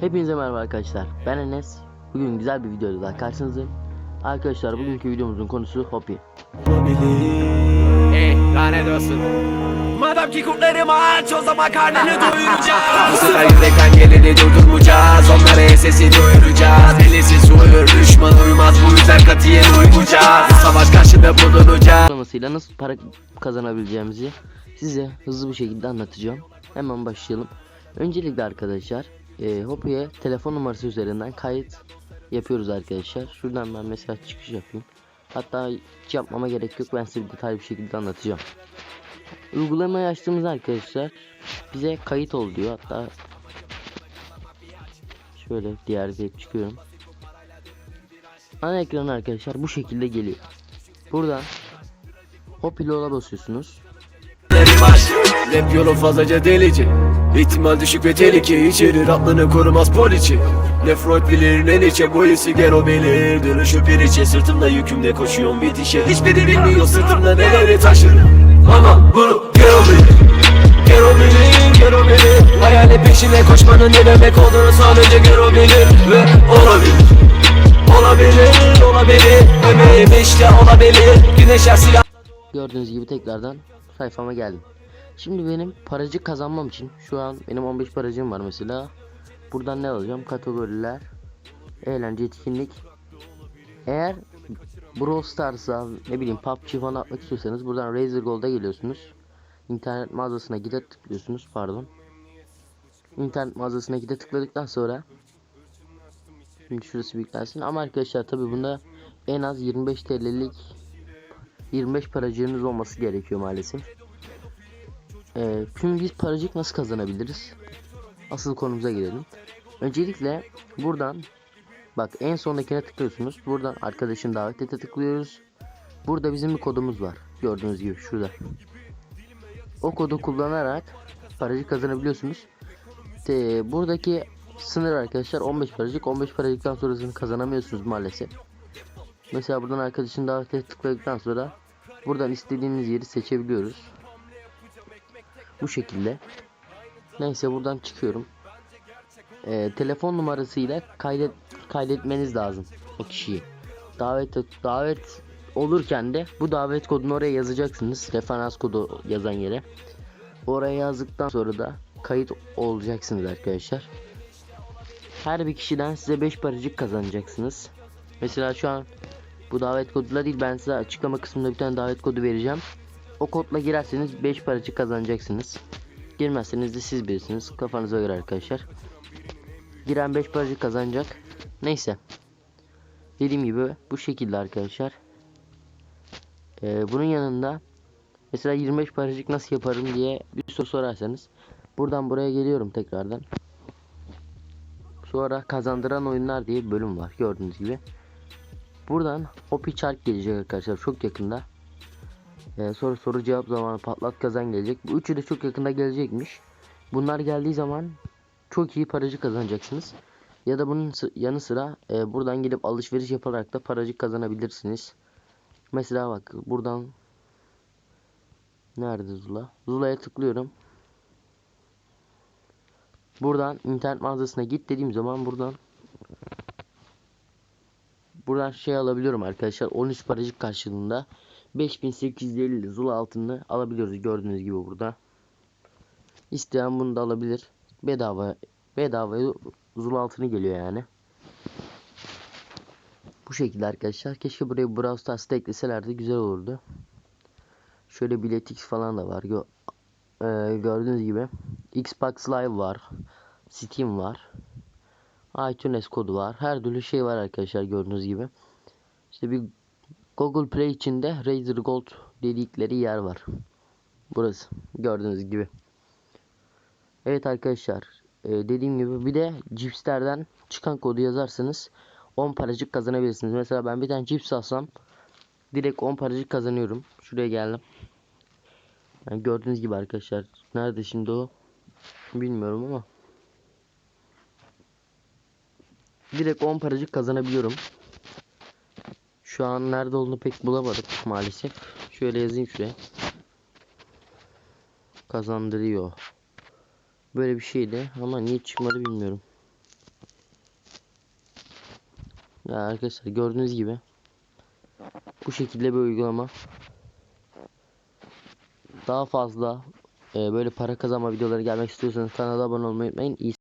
Hepinize merhaba arkadaşlar. Ben Enes. Bugün güzel bir videoyla daha karşınızdayım. Arkadaşlar bugünkü videomuzun konusu Hopi. Ey lanet olsun Madem ki kurtlarım aç o zaman karnını doyuracağız Bu sefer yürekten geleni durdurmayacağız Onlara sesi duyuracağız Elisiz uyur düşman uymaz bu yüzden katiyen uymayacağız Savaş karşında bulunacağız Uygulamasıyla nasıl para kazanabileceğimizi size hızlı bir şekilde anlatacağım. Hemen başlayalım. Öncelikle arkadaşlar e, Hopi'ye telefon numarası üzerinden kayıt yapıyoruz arkadaşlar. Şuradan ben mesela çıkış yapayım. Hatta hiç yapmama gerek yok. Ben size detaylı bir şekilde anlatacağım. Uygulamayı açtığımızda arkadaşlar bize kayıt ol diyor. Hatta şöyle diğer bir çıkıyorum. Ana ekranı arkadaşlar bu şekilde geliyor. Buradan Hop ile basıyorsunuz. Rap yolu fazlaca delici İhtimal düşük ve tehlike içerir aklını korumaz poliçi. Ne Freud bilir ne Nietzsche bu hissi gero bilir. Dönüşü bir içe sırtımda yükümle koşuyorum bitişe Hiçbiri bilmiyor sırtımda neleri taşırım Ama bunu gero bilir Gero bilir, gero bilir Hayali peşine koşmanın ne demek olduğunu sadece gero bilir Ve olabilir. Olabilir, olabilir. Emeğim işte olabilir. Güneşler silah Gördüğünüz gibi tekrardan sayfama geldim. Şimdi benim paracık kazanmam için şu an benim 15 paracığım var mesela. Buradan ne alacağım? Kategoriler, eğlence, etkinlik. Eğer Brawl Stars'a ne bileyim PUBG falan atmak istiyorsanız buradan Razer Gold'a geliyorsunuz. İnternet mağazasına gide tıklıyorsunuz pardon. İnternet mağazasına gide tıkladıktan sonra Şimdi şurası büyüklensin ama arkadaşlar tabi bunda en az 25 TL'lik 25 paracığınız olması gerekiyor maalesef. Ee, şimdi biz paracık nasıl kazanabiliriz? Asıl konumuza girelim. Öncelikle buradan bak en sondakine tıklıyorsunuz. Buradan arkadaşın davet tıklıyoruz. Burada bizim bir kodumuz var. Gördüğünüz gibi şurada. O kodu kullanarak paracık kazanabiliyorsunuz. Te, buradaki sınır arkadaşlar 15 paracık. 15 paracıktan sonrasını kazanamıyorsunuz maalesef. Mesela buradan arkadaşın davete tıkladıktan sonra buradan istediğiniz yeri seçebiliyoruz. Bu şekilde. Neyse buradan çıkıyorum. Ee, telefon numarasıyla kaydet kaydetmeniz lazım o kişiyi. Davet davet olurken de bu davet kodunu oraya yazacaksınız. Referans kodu yazan yere. Oraya yazdıktan sonra da kayıt olacaksınız arkadaşlar. Her bir kişiden size 5 paracık kazanacaksınız. Mesela şu an bu davet koduyla değil ben size açıklama kısmında bir tane davet kodu vereceğim. O kodla girerseniz 5 paracık kazanacaksınız. Girmezseniz de siz bilirsiniz. Kafanıza göre arkadaşlar. Giren 5 paracık kazanacak. Neyse. Dediğim gibi bu şekilde arkadaşlar. Ee, bunun yanında mesela 25 paracık nasıl yaparım diye bir soru sorarsanız buradan buraya geliyorum tekrardan. Sonra kazandıran oyunlar diye bir bölüm var gördüğünüz gibi. Buradan Hopi Çark gelecek arkadaşlar çok yakında. Ee, sonra soru cevap zamanı patlat kazan gelecek. Bu üçü de çok yakında gelecekmiş. Bunlar geldiği zaman çok iyi paracı kazanacaksınız. Ya da bunun yanı sıra e, buradan gidip alışveriş yaparak da paracık kazanabilirsiniz. Mesela bak buradan Nerede Zula? Zula'ya tıklıyorum. Buradan internet mağazasına git dediğim zaman buradan Buradan şey alabiliyorum arkadaşlar 13 paracık karşılığında 5850 Zula altını alabiliyoruz gördüğünüz gibi burada. İsteyen bunu da alabilir. Bedava bedava Zula altını geliyor yani. Bu şekilde arkadaşlar. Keşke buraya Brawl Stars'ta ekleselerdi güzel olurdu. Şöyle biletix falan da var. Gö Ee, gördüğünüz gibi Xbox Live var. Steam var. iTunes kodu var. Her türlü şey var arkadaşlar gördüğünüz gibi. İşte bir Google Play içinde Razer Gold dedikleri yer var. Burası gördüğünüz gibi. Evet arkadaşlar e, dediğim gibi bir de cipslerden çıkan kodu yazarsanız 10 paracık kazanabilirsiniz. Mesela ben bir tane cips alsam direkt 10 paracık kazanıyorum. Şuraya geldim. Yani gördüğünüz gibi arkadaşlar. Nerede şimdi o? Bilmiyorum ama. Direkt 10 paracık kazanabiliyorum. Şu an nerede olduğunu pek bulamadık maalesef. Şöyle yazayım şuraya. Kazandırıyor. Böyle bir şeydi ama niye çıkmadı bilmiyorum. Ya arkadaşlar gördüğünüz gibi bu şekilde bir uygulama. Daha fazla e, böyle para kazanma videoları gelmek istiyorsanız kanala abone olmayı unutmayın. İyi